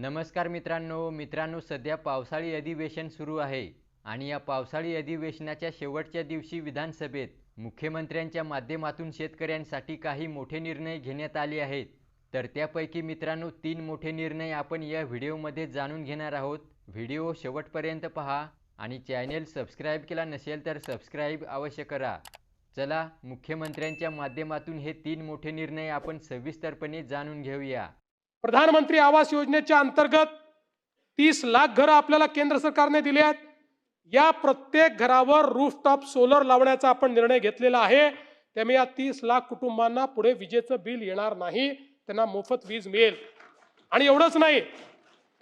नमस्कार मित्रांनो मित्रांनो सध्या पावसाळी अधिवेशन सुरू आहे आणि या पावसाळी अधिवेशनाच्या शेवटच्या दिवशी विधानसभेत मुख्यमंत्र्यांच्या माध्यमातून शेतकऱ्यांसाठी काही मोठे निर्णय घेण्यात आले आहेत. तर त्यापैकी मित्रांनो तीन मोठे निर्णय आपण या व्हिडिओमध्ये जाणून घेणार आहोत. व्हिडिओ शेवटपर्यंत पहा आणि चॅनेल सबस्क्राईब केला नसेल तर सबस्क्राईब अवश्य करा. चला मुख्यमंत्र्यांच्या माध्यमातून हे तीन मोठे निर्णय आपण सविस्तरपणे जाणून घेऊया. प्रधानमंत्री आवास योजनेच्या अंतर्गत तीस लाख घरं आपल्याला केंद्र सरकारने दिली आहेत. या प्रत्येक घरावर रूफटॉप सोलर लावण्याचा आपण निर्णय घेतलेला आहे. त्यामुळे या तीस लाख कुटुंबांना पुढे विजेचं बिल येणार नाही. त्यांना मोफत वीज मिळेल. आणि एवढंच नाही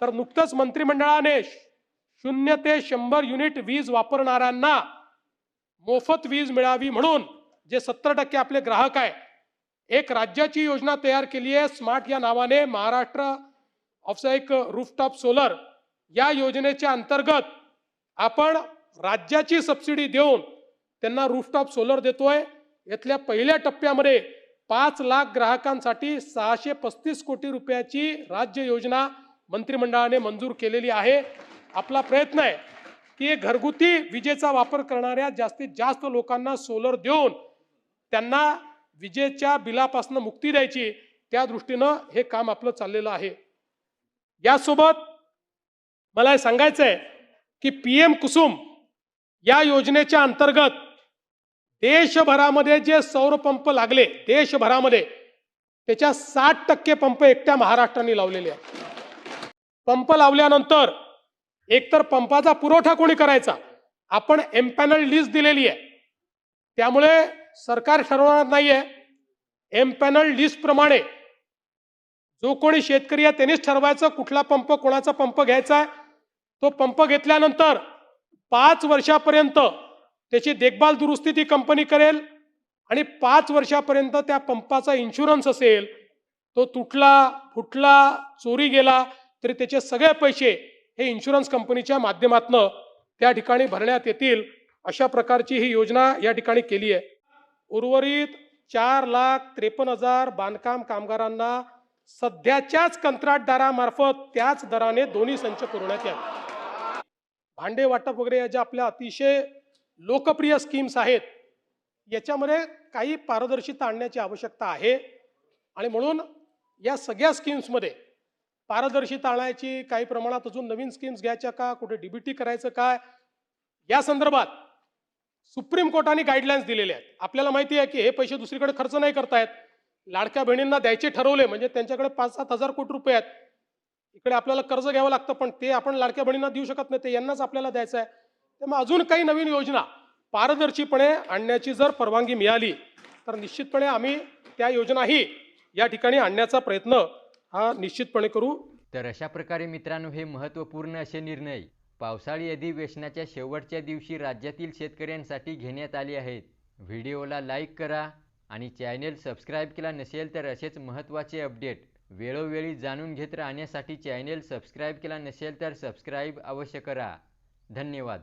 तर नुकतंच मंत्रिमंडळाने शून्य ते शंभर युनिट वीज वापरणाऱ्यांना मोफत वीज मिळावी म्हणून जे सत्तर टक्के आपले ग्राहक आहे एक राज्याची योजना तयार केली आहे. स्मार्ट या नावाने महाराष्ट्र ऑफचा एक रूफटॉप सोलर या योजनेच्या अंतर्गत आपण राज्याची सबसिडी देऊन त्यांना रूफटॉप सोलर देतोय. यातल्या पहिल्या टप्प्यामध्ये पाच लाख ग्राहकांसाठी सहाशे पस्तीस कोटी रुपयाची राज्य योजना मंत्रिमंडळाने मंजूर केलेली आहे. आपला प्रयत्न आहे की घरगुती विजेचा वापर करणाऱ्या जास्तीत जास्त लोकांना सोलर देऊन त्यांना विजेच्या बिलापासून मुक्ती द्यायची त्या दृष्टीनं हे काम आपलं चाललेलं आहे. यासोबत मला हे सांगायचं आहे की पी एम कुसुम या योजनेच्या अंतर्गत देशभरामध्ये जे सौर पंप लागले देशभरामध्ये त्याच्या साठ टक्के पंप एकट्या महाराष्ट्राने लावलेले आहेत. पंप लावल्यानंतर एकतर पंपाचा पुरवठा कोणी करायचा? आपण एम्पॅनल लिस्ट दिलेली आहे. त्यामुळे सरकार ठरवणार नाहीये. एम पॅनल लिस्ट प्रमाणे जो कोणी शेतकरी आहे त्यांनीच ठरवायचं कुठला पंप कोणाचा पंप घ्यायचा. आहे तो पंप घेतल्यानंतर पाच वर्षापर्यंत त्याची देखभाल दुरुस्ती ती कंपनी करेल आणि पाच वर्षापर्यंत त्या पंपाचा इन्शुरन्स असेल तो तुटला फुटला चोरी गेला तरी त्याचे सगळे पैसे हे इन्शुरन्स कंपनीच्या माध्यमातनं त्या ठिकाणी भरण्यात येतील अशा प्रकारची ही योजना या ठिकाणी केली आहे. उर्वरित चार लाख त्रेपन्न हजार बांधकाम कामगारांना सध्याच्याच कंत्राटदारामार्फत त्याच दराने दोन्ही संच पुरवण्यात यावे भांडे वाटप वगैरे या ज्या आपल्या अतिशय लोकप्रिय स्कीम्स आहेत याच्यामध्ये काही पारदर्शिता आणण्याची आवश्यकता आहे. आणि म्हणून या सगळ्या स्कीम्समध्ये पारदर्शिता आणायची काही प्रमाणात अजून नवीन स्कीम्स घ्यायच्या का कुठे डीबीटी करायचं काय या संदर्भात सुप्रीम कोर्टाने गाईडलाईन्स दिलेले आहेत. आपल्याला माहिती आहे की हे पैसे दुसरीकडे खर्च नाही करतायत. लाडक्या बहिणींना द्यायचे ठरवले म्हणजे त्यांच्याकडे पाच सात हजार कोटी रुपये आहेत. इकडे आपल्याला कर्ज घ्यावं लागतं पण ते आपण लाडक्या बहिणींना देऊ शकत नाही ते यांनाच आपल्याला द्यायचं आहे. त्यामुळे अजून काही नवीन योजना पारदर्शीपणे आणण्याची जर परवानगी मिळाली तर निश्चितपणे आम्ही त्या योजनाही या ठिकाणी आणण्याचा प्रयत्न हा निश्चितपणे करू. तर अशा प्रकारे मित्रांनो हे महत्त्वपूर्ण असे निर्णय पावसाळी अधिवेशनाच्या शेवटच्या दिवशी राज्यातील शेतकऱ्यांसाठी घेण्यात आले आहेत. व्हिडिओला लाईक करा आणि चॅनेल सबस्क्राईब केला नसेल तर असेच महत्त्वाचे अपडेट वेळोवेळी जाणून घेत राहण्यासाठी चॅनेल सबस्क्राईब केला नसेल तर सबस्क्राईब अवश्य करा. धन्यवाद.